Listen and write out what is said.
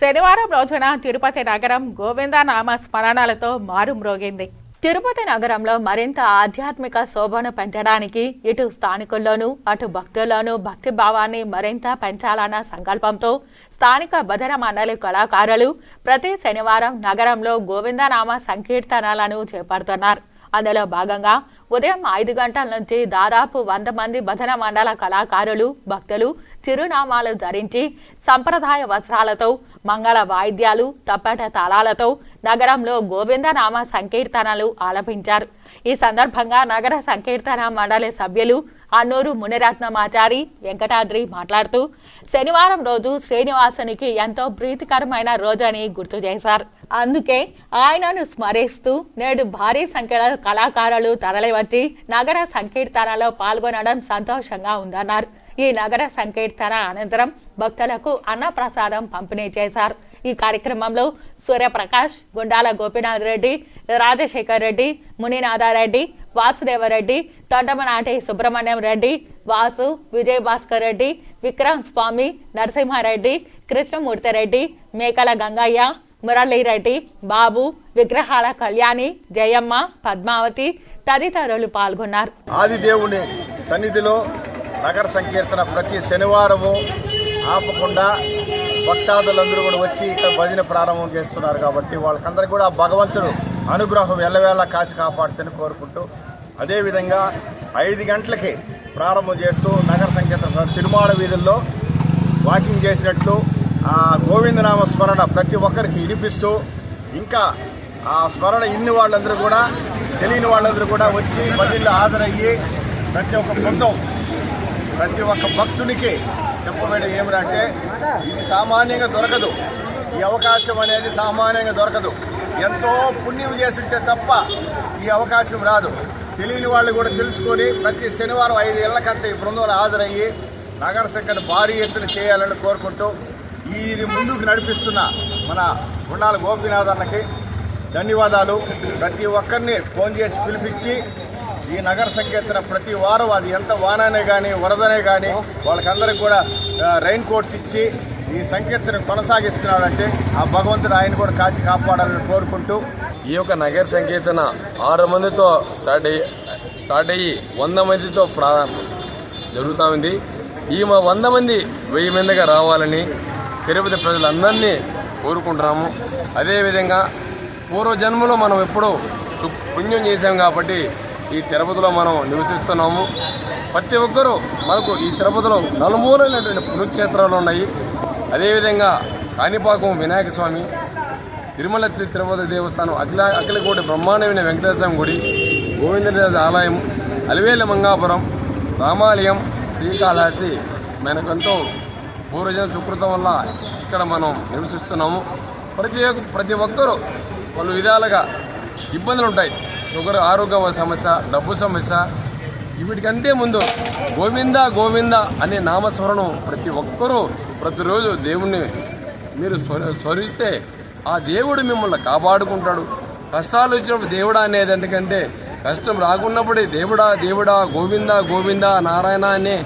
శనివారం రోజున తిరుపతి నగరం గోవిందనామ స్మరణలతో మారుమ్రోగింది. తిరుపతి నగరంలో మరింత ఆధ్యాత్మిక శోభను పెంచడానికి ఇటు స్థానికుల్లోనూ అటు భక్తుల్లోనూ భక్తి భావాన్ని మరింత పెంచాలన్న సంకల్పంతో స్థానిక భజన మండలి కళాకారులు ప్రతి శనివారం నగరంలో గోవిందనామ సంకీర్తనలను చేపడుతున్నారు. అందులో భాగంగా ఉదయం ఐదు గంటల నుంచి దాదాపు వంద మంది భజన మండల కళాకారులు భక్తులు చిరునామాలు ధరించి సంప్రదాయ వస్త్రాలతో మంగళ వాయిద్యాలు తప్పట తాళాలతో నగరంలో గోవిందనామ సంకీర్తనలు ఆలపించారు. ఈ సందర్భంగా నగర సంకీర్తన మండలి సభ్యులు అన్నూరు మునిరత్నమాచారి వెంకటాద్రి మాట్లాడుతూ శనివారం రోజు శ్రీనివాసునికి ఎంతో ప్రీతికరమైన రోజని గుర్తు చేశారు. అందుకే ఆయనను స్మరిస్తూ నేడు భారీ సంఖ్యలో కళాకారులు తరలివచ్చి నగర సంకీర్తనలో పాల్గొనడం సంతోషంగా ఉందన్నారు. ఈ నగర సంకీర్తన అనంతరం భక్తులకు అన్నప్రసాదం పంపిణీ చేశారు. ఈ కార్యక్రమంలో సూర్యప్రకాష్ గుండాల గోపీనాథ్ రెడ్డి రాజశేఖర్ రెడ్డి మునినాథారెడ్డి వాసుదేవరెడ్డి తొండమనాటి సుబ్రహ్మణ్యం రెడ్డి వాసు విజయభాస్కర్ రెడ్డి విక్రమ్ స్వామి నరసింహారెడ్డి కృష్ణమూర్తిరెడ్డి మేకల గంగయ్య మురళీరెడ్డి బాబు విగ్రహాల కళ్యాణి జయమ్మ పద్మావతి తదితరులు పాల్గొన్నారు. ఆదిదేవుని సన్నిధిలో నగర సంకీర్తన ప్రతి శనివారము ఆపకుండా భక్తాదులందరూ కూడా వచ్చి ఇక్కడ భజన ప్రారంభం చేస్తున్నారు కాబట్టి వాళ్ళకందరికీ కూడా భగవంతుడు అనుగ్రహం ఎల్లవేళ కాచి కాపాడుతని కోరుకుంటూ అదేవిధంగా ఐదు గంటలకి ప్రారంభం చేస్తూ నగర సంకీర్తన తిరుమాడ వీధుల్లో వాకింగ్ చేసినట్లు ఆ గోవిందనామ స్మరణ ప్రతి ఒక్కరికి వినిపిస్తూ ఇంకా ఆ స్మరణ ఇన్ని వాళ్ళందరూ కూడా తెలియని వాళ్ళందరూ కూడా వచ్చి బదిలో హాజరయ్యి ప్రతి ఒక్క బృందం ప్రతి ఒక్క భక్తునికి చెప్పబడి ఏమిటంటే ఇది సామాన్యంగా దొరకదు. ఈ అవకాశం అనేది సామాన్యంగా దొరకదు. ఎంతో పుణ్యం చేస్తుంటే తప్ప ఈ అవకాశం రాదు. తెలియని వాళ్ళు కూడా తెలుసుకొని ప్రతి శనివారం ఐదు ఏళ్ళకంతా ఈ బృందంలో హాజరయ్యి నగర శంఖను భారీ ఎత్తున చేయాలని కోరుకుంటూ ఈ ముందుకు నడిపిస్తున్న మన గుండాల గోపీనాథ్ అన్నకి ధన్యవాదాలు. ప్రతి ఒక్కరిని ఫోన్ చేసి పిలిపించి ఈ నగర సంకీర్తన ప్రతి వారం అది ఎంత వాననే కానీ వరదనే కానీ వాళ్ళకందరికి కూడా రైన్ కోట్స్ ఇచ్చి ఈ సంకీర్తన కొనసాగిస్తున్నాడంటే ఆ భగవంతుడు ఆయన కూడా కాచి కాపాడాలని కోరుకుంటూ. ఈ యొక్క నగర సంకీర్తన ఆరు మందితో స్టార్ట్ అయ్యి స్టార్ట్ అయ్యి వంద మందితో ప్రారంభం జరుగుతూ ఉంది. ఈ మా వంద మంది వెయ్యి మందిగా రావాలని తిరుపతి ప్రజలందరినీ కోరుకుంటున్నాము. అదేవిధంగా పూర్వజన్మలో మనం ఎప్పుడూ పుణ్యం చేశాం కాబట్టి ఈ తిరుపతిలో మనం నివసిస్తున్నాము. ప్రతి ఒక్కరూ మనకు ఈ తిరుపతిలో నలుమూలైనటువంటి పుణ్యక్షేత్రాలు ఉన్నాయి. అదేవిధంగా కాణిపాకం వినాయక స్వామి తిరుమల తిరుపతి దేవస్థానం అఖిల అఖిలకోటి బ్రహ్మాండమైన వెంకటేశ్వర గుడి గోవిందరాజ ఆలయం అలివేల మంగాపురం రామాలయం శ్రీకాళహస్తి మనకెంతో పూర్వజన సుకృతం వల్ల ఇక్కడ మనం నివసిస్తున్నాము. ప్రతి ప్రతి ఒక్కరూ పలు విధాలుగా ఇబ్బందులు ఉంటాయి షుగర్ ఆరోగ్య సమస్య డబ్బు సమస్య వీటికంటే ముందు గోవింద గోవింద అనే నామస్మరణం ప్రతి ఒక్కరూ ప్రతిరోజు దేవుణ్ణి మీరు స్వ- స్మరిస్తే ఆ దేవుడు మిమ్మల్ని కాపాడుకుంటాడు. కష్టాలు వచ్చినప్పుడు దేవుడా అనేది ఎందుకంటే కష్టం రాకున్నప్పుడే దేవుడా దేవుడా గోవిందా గోవిందా నారాయణ అనే